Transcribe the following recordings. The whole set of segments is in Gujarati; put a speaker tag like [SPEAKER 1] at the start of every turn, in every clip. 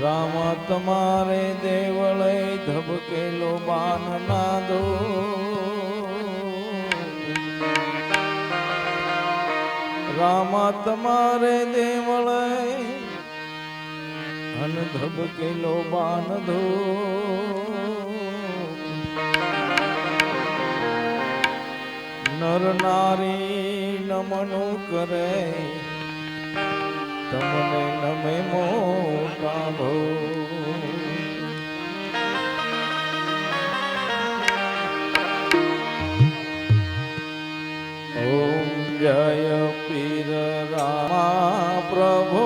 [SPEAKER 1] રામ તમારે દેવળે ધબકેલો બાન નાદો. રામ તમારે દેવળે હન ધબકેલો બાન ધો નર નારી નમનું કરે તમને નમે મો પ્રભુ ઓમ જય પીર રામા પ્રભુ.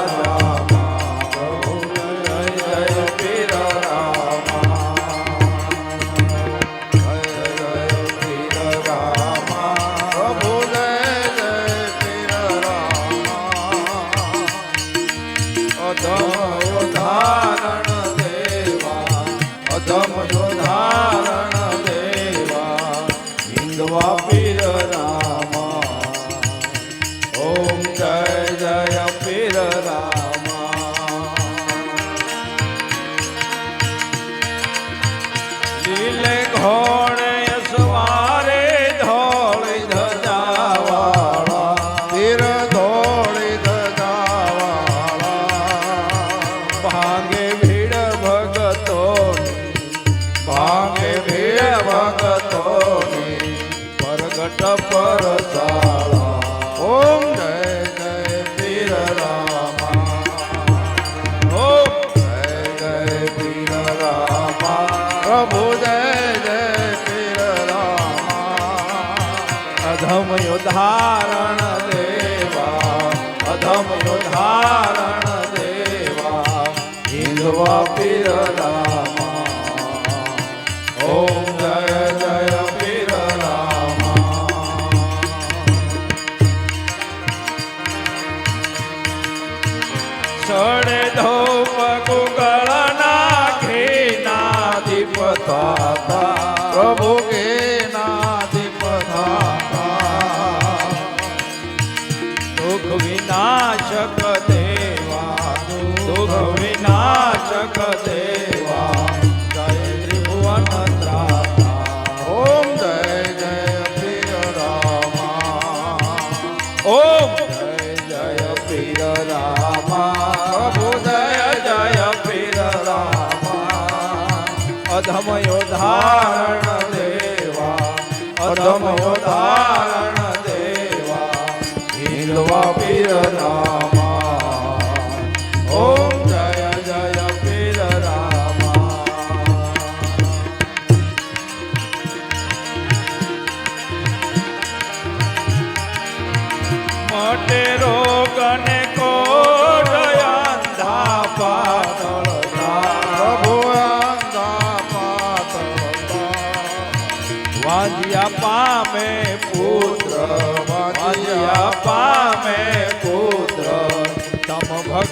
[SPEAKER 1] સંકટ પરતાળા ઓમ જય જય પીર રામા. ઓમ જય જય પીર રામા. પ્રભુ જય જય પીર રામા. અધમ યોધારણ દેવા. અધમ યોધારણ દેવા. હિંદવા પીર રામા. ઓમ প্রভুকে અધમ યોધારણ દેવા અધમ યોધારણ દેવા હિલવા પીર નામ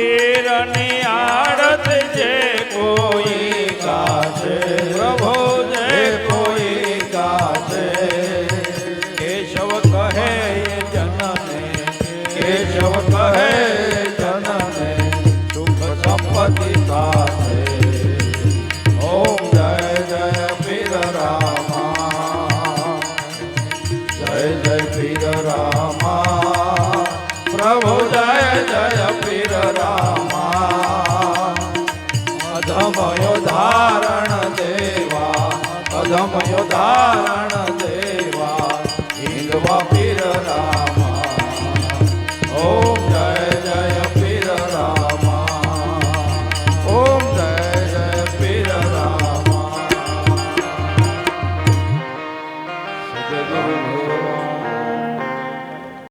[SPEAKER 1] રામા ધારણ